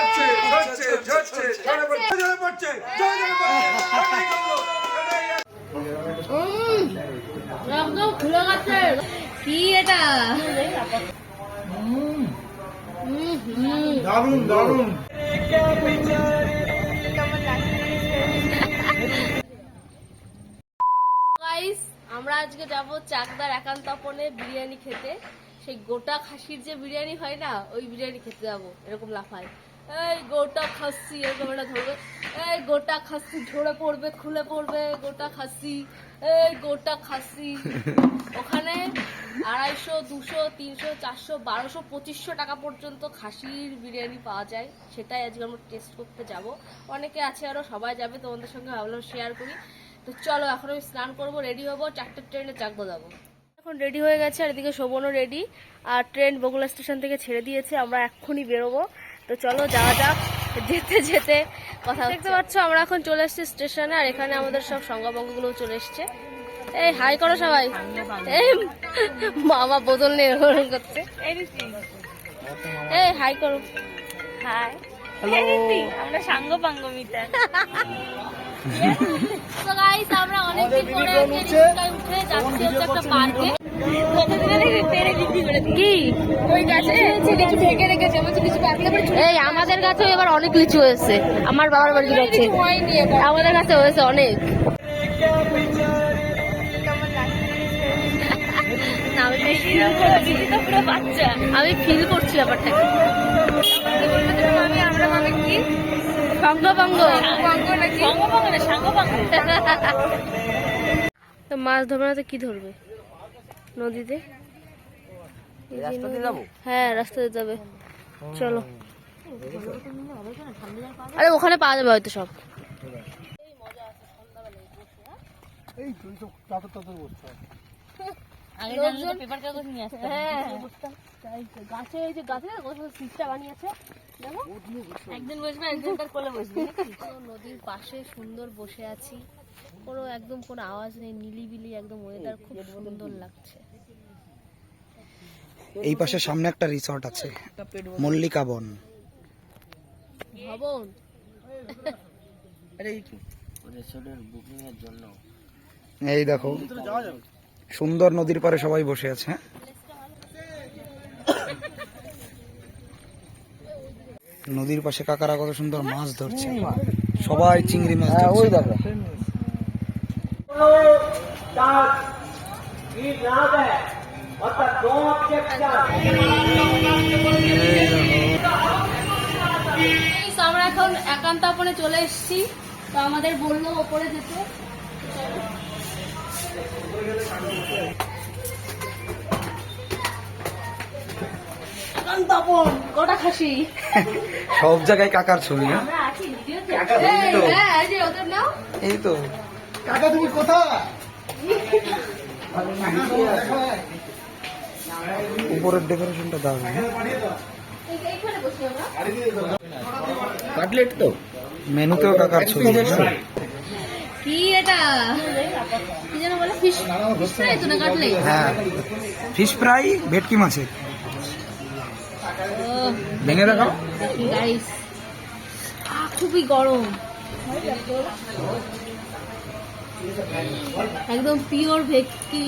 ঝরছে ঝরছে ঝরছে ঝরে পড়ছে ঝরে পড়ছে ঝরে পড়ছে এটাই করব, এটাই একদম খুলে গেছে। কি এটা? হুম, হুম। দারুণ দারুণ। গাইস আমরা আজকে যাব চাকদার একান্তপনে বিরিয়ানি খেতে। সেই গোটা খাসির যে বিরিয়ানি হয় না ওই বিরিয়ানি খেতে যাব এরকম লাফায়। এই গোটা খাসি এরকম একটা ধরবে। এই গোটা খাসি ঝরে পড়বে, খুলে পড়বে, গোটা খাসি। এই গোটা খাসি। ওখানে আড়াইশো, দুশো, তিনশো, চারশো, বারোশো, পঁচিশশো টাকা পর্যন্ত খাসির বিরিয়ানি পাওয়া যায়। সেটাই আজকে আমরা টেস্ট করতে যাব। অনেকে আছে আরও সবাই যাবে, তোমাদের সঙ্গে ভাবলাম শেয়ার করি। তো চলো, এখন আমি স্নান করব রেডি হব চারটের ট্রেনে চাকবো যাব। এখন রেডি হয়ে গেছে, আর এদিকে শোভনও রেডি আর ট্রেন বগুলা স্টেশন থেকে ছেড়ে দিয়েছে, আমরা এক্ষুনি বেরোবো। তো চলো যাওয়া যাক। যেতে যেতে কথা দেখতে পাচ্ছ আমরা এখন চলে এসেছি স্টেশনে আর এখানে আমাদের সব সংগভঙ্গগুলো চলে এসছে। এই হাই করো সবাই। এই মামা বদল নেই ওরকম করছে। এই হাই করো। হাই। আমরা সাঙ্গ পাঙ্গ মিটার তো গাইস আমরা অনেকদিন পরে রিক্সায় উঠে যাচ্ছি হচ্ছে একটা পার্কে কি? ওই গাছে লিচু ঢেকে রেখেছে বলছে লিচু পাকলে পরে এই আমাদের কাছে এবার অনেক লিচু হয়েছে। আমার বাবার বাড়ি গাছে আমাদের কাছে হয়েছে অনেক। পুরো বাচ্চা আমি ফিল করছি ব্যাপারটাকে। আমরা মানে কি না তো মাছ ধরবে না তো কি ধরবে? নদীতে? এই হ্যাঁ রাস্তাতে যাবে। চলো। আরে ওখানে পাওয়া যাবে হয়তো সব। আগে জানলে তো পেপার কাগজ নিয়ে আসতাম। হ্যাঁ। গাছে এই যে গাছে কত সিটটা বানিয়েছে। দেখো। বসবে একদিন তার কোলে বসবে নদীর পাশে সুন্দর বসে আছি। কোনো একদম কোনো আওয়াজ নেই নিলিবিলি একদম ওয়েদার খুব সুন্দর লাগছে। এই পাশে সামনে একটা রিসর্ট আছে মল্লিকা বন। ভবন। এই দেখো। সুন্দর নদীর পারে সবাই বসে আছে হ্যাঁ? নদীর পাশে কাকারা কত সুন্দর মাছ ধরছে। সবাই চিংড়ি মাছ ওই দেখো। Guys, আমরা এখন একান্ত আপনে চলে এসেছি। তো আমাদের বলল ওপরে যেতে। সব জায়গায় কাকার ছবি হ্যাঁ। এই, হ্যাঁ এই তো। কাকা তুমি কোথায়? উপরের ডেকোরেশনটা আমরা। কাটলেট তো। মেনুতেও কাকার ছবি কি এটা? কি যেন বলে? ফিশ ফ্রাই তো না কাটলে? হ্যাঁ। ফিশ ফ্রাই ভেটকি মাছের। ভেঙে দেখাও গাইস খুবই গরম। একদম পিওর ভেটকি।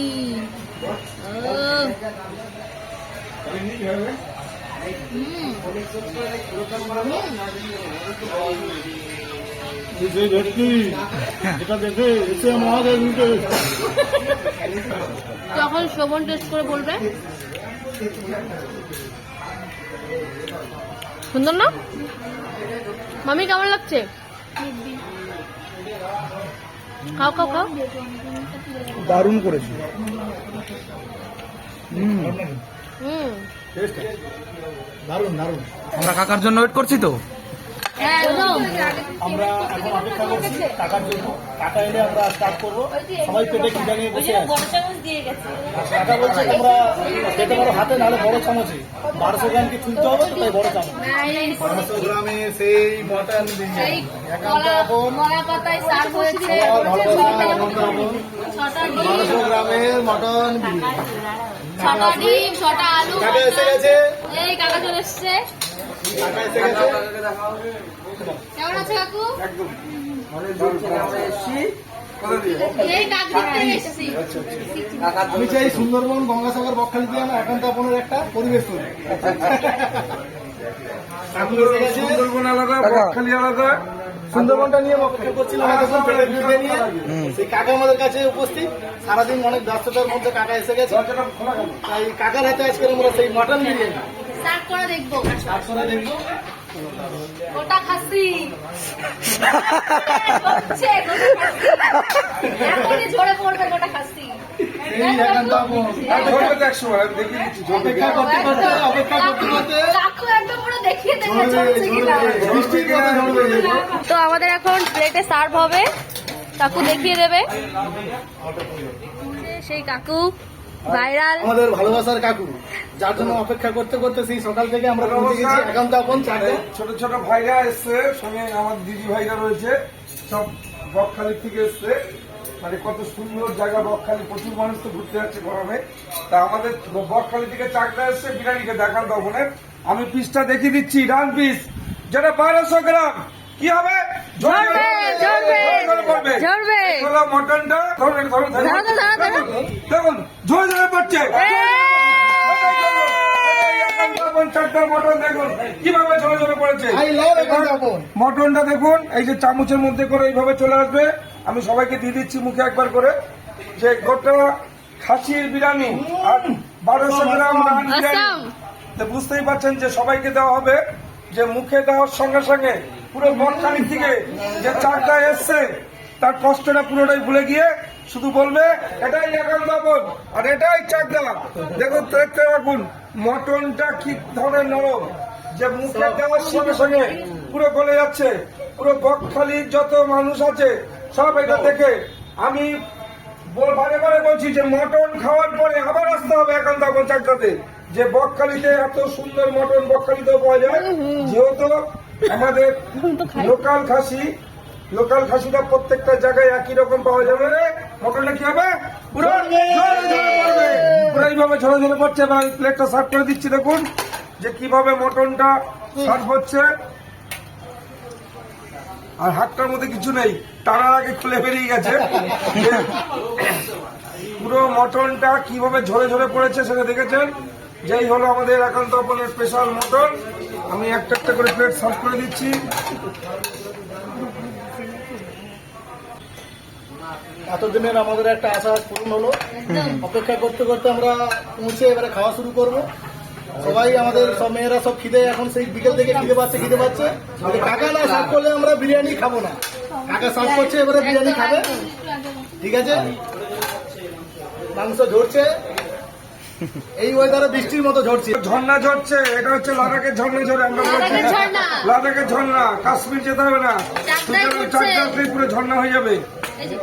যখন শোভন টেস্ট করে বলবে? সুন্দর না? মামি কেমন লাগছে? খাও খাও খাও। দারুণ করেছি। হুম। হুম। দারুণ দারুণ। আমরা কাকার জন্য ওয়েট করছি তো। আমরা এখন অপেক্ষা করছি টাকার জন্য। টাকা এলে আমরা স্টার্ট করব। সবাই পেটে খিদা নিয়ে বসে টাকা বলছে তোমরা খেতে পারো হাতে নাহলে বড় চামচে। বারোশো গ্রাম কি তুলতে হবে তো তাই বড় চামচ. বারোশো গ্রামে সেই মটন বারোশো গ্রামের মটন বিরিয়ানি ছটা ডিম ছটা আলু। কাকা এসে গেছে? এই কাকা চলে এসছে। কাকা এসে গেছে? কেমন আছে কাকু? এই কাক দেখতে এসেছি। আমি চাই সুন্দরবন গঙ্গাসাগর বকখালিতে যেন একান্ত আপনার একটা পরিবেশ তৈরি। সুন্দরবন আলাদা বকখালি আলাদা। সুন্দরবনটা নিয়ে বক্তব্য করছিলাম এতক্ষণ পেটের নিয়ে। সেই কাকা আমাদের কাছে উপস্থিত। সারাদিন অনেক ব্যস্ততার মধ্যে কাকা এসে গেছে। তাই কাকার হাতে আজকে আমরা সেই মটন বিরিয়ানি। করে দেখব। তারপরে দেখব। গোটা খাসি। ঝরে পড়বে গোটা খাসি। অপেক্ষা করতে করতে অপেক্ষা করতে করতে। তো আমাদের এখন প্লেটে সার্ভ হবে। কাকু দেখিয়ে দেবে। সেই কাকু ভাইরাল। আমাদের ভালোবাসার কাকু যার জন্য অপেক্ষা করতে করতে সেই সকাল থেকে আমরা পৌঁছে গেছি একান্ত আপন চাকরি ছোট ছোট ভাইরা এসছে সঙ্গে আমার দিদি ভাইরা রয়েছে সব বকখালি থেকে এসছে। মানে কত সুন্দর জায়গা বকখালি প্রচুর মানুষ তো ঘুরতে যাচ্ছে গরমে। তা আমাদের বকখালি থেকে চাকরা এসছে বিরিয়ানিকে দেখান তখনের আমি পিসটা দেখিয়ে দিচ্ছি ডান পিস। যেটা বারোশো গ্রাম। কি হবে? মটনটা। দেখুন ঝরে ঝরে পড়ছে। মটনটা দেখুন এই যে চামচের মধ্যে করে এইভাবে চলে আসবে। আমি সবাইকে দিয়ে দিচ্ছি মুখে একবার করে। যে গোটা খাসির বিরিয়ানি আর বারোশো গ্রাম বিরিয়ানি। তো বুঝতেই পারছেন যে সবাইকে দেওয়া হবে, যে মুখে দেওয়ার সঙ্গে সঙ্গে পুরো বটখালি থেকে যে চারটা এসছে, তার কষ্টটা পুরোটাই ভুলে গিয়ে শুধু বলবে, এটাই একান্ত আপন আর এটাই চাকদা দেখুন দেখতে রাখুন মটনটা কি ধরনের নরম, যে মুখে দেওয়ার সঙ্গে সঙ্গে পুরো গলে যাচ্ছে, পুরো বকখালির যত মানুষ আছে, সব এটা দেখে আমি বারে বারে বলছি যে মটন খাওয়ার পরে আবার আসতে হবে একান্ত চাকদাতে যে বকখালিতে এত সুন্দর মটন বকখালিতেও পাওয়া যায় যেহেতু আমাদের লোকাল খাসি লোকাল খাসিটা প্রত্যেকটা জায়গায় একই রকম পাওয়া যাবে রে। মটনটা কি হবে? পুরো এইভাবে ঝরে ঝরে পড়ছে এবং প্লেটটা সার্ভ করে দিচ্ছি দেখুন যে কীভাবে মটনটা সার্ভ হচ্ছে। আর হাতটার মধ্যে কিছু নেই টানার আগে খুলে বেরিয়ে গেছে। পুরো মটনটা কীভাবে ঝরে ঝরে পড়েছে সেটা দেখেছেন? যেই হলো আমাদের একান্ত আপনের স্পেশাল মটন আমি একটা একটা করে প্লেট সার্ভ করে দিচ্ছি। এতদিনের আমাদের একটা আশা পূরণ হলো। অপেক্ষা করতে করতে আমরা পৌঁছে এবারে খাওয়া শুরু করব। সবাই আমাদের সব মেয়েরা সব খিদে এখন সেই বিকেল থেকে খিদে পাচ্ছে খিদে পাচ্ছে। কাকা না সার্ভ করলে আমরা বিরিয়ানি খাব না। কাকা সার্ভ করছে এবারে বিরিয়ানি খাবে। ঠিক আছে? মাংস ঝরছে। এই ওয়েদারে বৃষ্টির মতো ঝরছে ঝর্ণা ঝরছে এটা হচ্ছে লাদাখের ঝর্ণা ঝরে আমরা বলছি লাদাখের ঝর্ণা। কাশ্মীর যেতে হবে না। চাকদাতেই পুরো ঝর্ণা হয়ে যাবে। এই যে,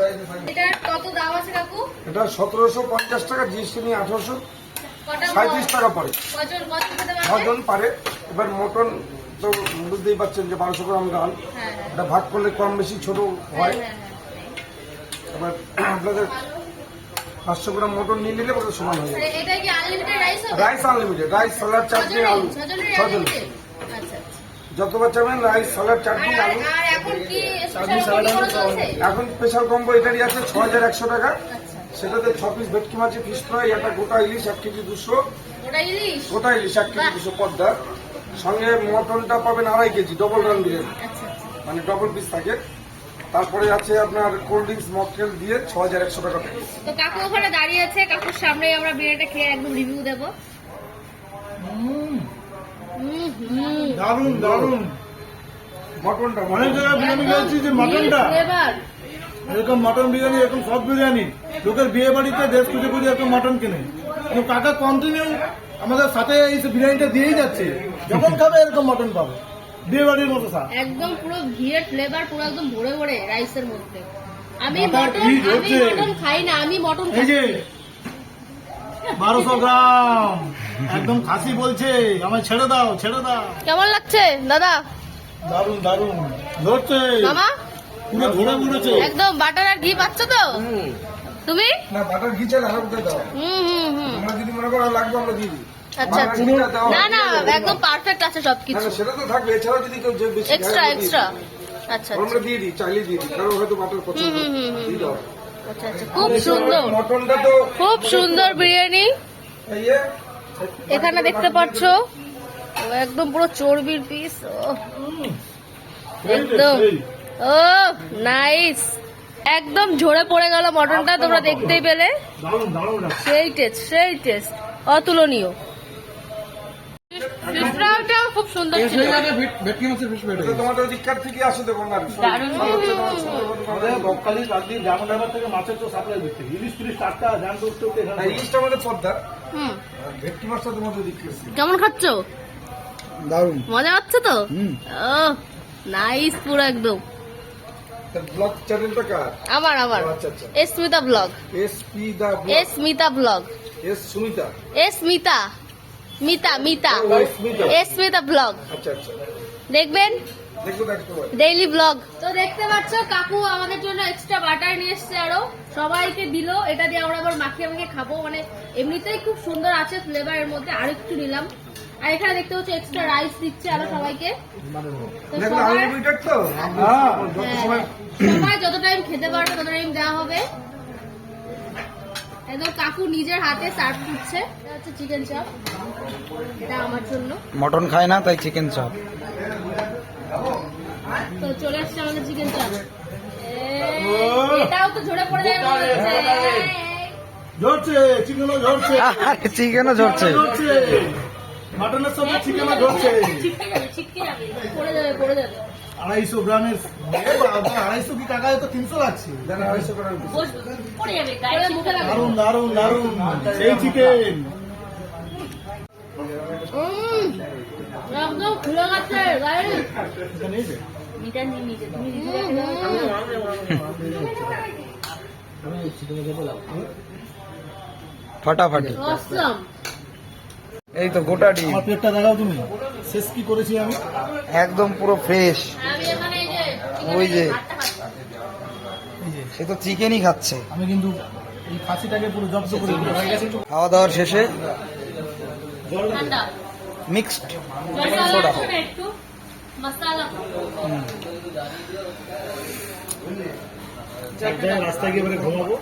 এটার কত দাম আছে কাকু? এটা সতেরোশো পঞ্চাশ টাকা জিএসটি নিয়ে আঠারোশো। সাঁত্রিশ টাকা পড়ে। ছজন পারে। এবার মটন তো বুঝতেই পারছেন যে বারোশো গ্রাম ডাল। হ্যাঁ হ্যাঁ। এটা ভাগ করলে কম বেশি ছোট হয়। হ্যাঁ, এবার আপনাদের পাঁচশো গ্রাম মটন নিয়ে নিলে ওটা সমান হয়ে যাবে? রাইস হবে? রাইস আনলিমিটেড রাইস স্যালাড চাটনি আলু। ছজন আচ্ছা আচ্ছা। যতবার চাবেন রাইস স্যালাড চাটনি আলু। এখন স্পেশাল কম্বো এটারই আছে ছ হাজার একশো টাকা। আচ্ছা। সেটাতে ছ পিস ভেটকি মাছের ফিস ফ্রাই একটা গোটা ইলিশ এক কেজি দুশো। গোটা ইলিশ? এক কেজি দুশো পদ্মা সঙ্গে মটনটা পাবেন আড়াই কেজি ডবল রান বিরিয়ানি মানে ডবল পিস থাকে। তারপরে আছে আপনার কোল্ড ড্রিঙ্কস মকটেল দিয়ে ছ হাজার একশো টাকা তো কাকু ওখানে দাঁড়িয়ে আছে কাকুর সামনে আমরা বিরিয়ানিটা খেয়ে একদম রিভিউ দেবো। হুম। হুম দারুণ দারুণ মটনটা অনেক জায়গায় বিরিয়ানি খেয়েছি যে মটনটা। এরকম মটন বিরিয়ানি এরকম সব বিরিয়ানি। লোকের বিয়ে বাড়িতে দেশ খুঁজে খুঁজে এরকম মটন কিনে। কিন্তু কাকা কন্টিনিউ আমাদের সাথে এই বিরিয়ানিটা দিয়েই যাচ্ছে। যখন খাবে এরকম মটন পাবে। বিয়ে বাড়ির মতো স্বাদ একদম পুরো ঘিয়ের ফ্লেভার পুরো একদম ভরে ভরে রাইসের মধ্যে। আমি মটন ঘি আমি মটন খাই না আমি মটন খাই যে বারোশো গ্রাম। একদম খাসি বলছে আমায় ছেড়ে দাও ছেড়ে দাও। কেমন লাগছে দাদা? দারুণ দারুণ ধরছে। মামা? পুরো ধরে উঠেছে একদম বাটার আর ঘি পাচ্ছ তো? তুমি? না বাটার ঘি চাল আরও দাও। হুম হুম হুম। আমরা যদি মনে করো লাগবে আমরা দিয়ে দিই। আচ্ছা না না একদম পারফেক্ট আছে সবকিছু। সেটা তো থাকবে এছাড়াও যদি কেউ এক্সট্রা এক্সট্রা আচ্ছা আমরা দিয়ে দিই চাইলে দিয়ে দিই কারণ হয়তো বাটার পছন্দ হুম, হুম, হুম, দিয়ে দাও। আচ্ছা আচ্ছা খুব সুন্দর। খুব সুন্দর বিরিয়ানি। এখানে দেখতে পাচ্ছ? একদম পুরো চর্বির পিস একদম। ও নাইস একদম ঝরে পড়ে গেল মটনটা তোমরা দেখতেই পেলে। সেই টেস্ট সেই টেস্ট অতুলনীয়। খুব সুন্দর ছিল এটা তোমাদের দিককার থেকে আসে দেখো না দারুণ আমাদের বকখালি থেকে মাছের তো সাপ্লাই দিচ্ছে ইলিশ ফিলিশ টাটকা করতে এখানে ইলিশটা আমাদের পদ্মা হুম ভেটকি মাছটা তোমাদের কেমন খাচ্ছ দারুণ মজা হচ্ছে তো হুম ও নাইস পুরো একদম ব্লগ চ্যানেলটা কার আমার আমার আচ্ছা আচ্ছা S Smita blog S P দা S Smita blog S Sumita S Mita Mita Mita ও, এস স্মিতা ব্লগ আচ্ছা আচ্ছা। দেখবেন? ডেইলি ব্লগ তো দেখতে পাচ্ছ কাকু আমাদের জন্য এক্সট্রা বাটার নিয়ে এসছে আরও। সবাইকে দিল এটা দিয়ে আমরা আবার মাখিয়ে মাখিয়ে খাব। মানে এমনিতেই খুব সুন্দর আছে ফ্লেভারের মধ্যে আর একটু নিলাম। আর এখানে দেখতে পাচ্ছ এক্সট্রা রাইস দিচ্ছে আরও সবাইকে। হ্যাঁ হ্যাঁ, সবাই যত টাইম খেতে পারবে তত টাইম দেওয়া হবে। কাকু নিজের হাতে সার্ভ করছে। এটা হচ্ছে চিকেন চপ এটা আমার জন্য। মটন খায় না তাই চিকেন চপ তো চলে আসছে আমাদের চিকেন চপ এটাও তো ঝরে পড়ে যাবে ঝরছে চিকেনও ঝরছে। আরে চিকেনও ঝরছে। মাটনের সঙ্গে চিকেনও ঝরছে। যাবে যাবে। পড়ে যাবে পড়ে যাবে। আড়াইশো গ্রামের আড়াইশো কি টাকা তো তিনশো লাগছে? দারুণ দারুণ দারুণ সেই চিকেন ফাটাফাটি। এই তো গোটা ডিম। আমার প্লেটটা দেখাও তুমি। শেষ কি করেছি আমি? একদম পুরো ফ্রেশ আমি এখানে এই যে ওই যে। সে তো চিকেনই খাচ্ছে। আমি কিন্তু এই খাসিটাকে পুরো জব্দ করে খাওয়া দাওয়ার শেষে মিক্সড মশলা সোডা রাস্তায় গিয়ে ঘুমাবো।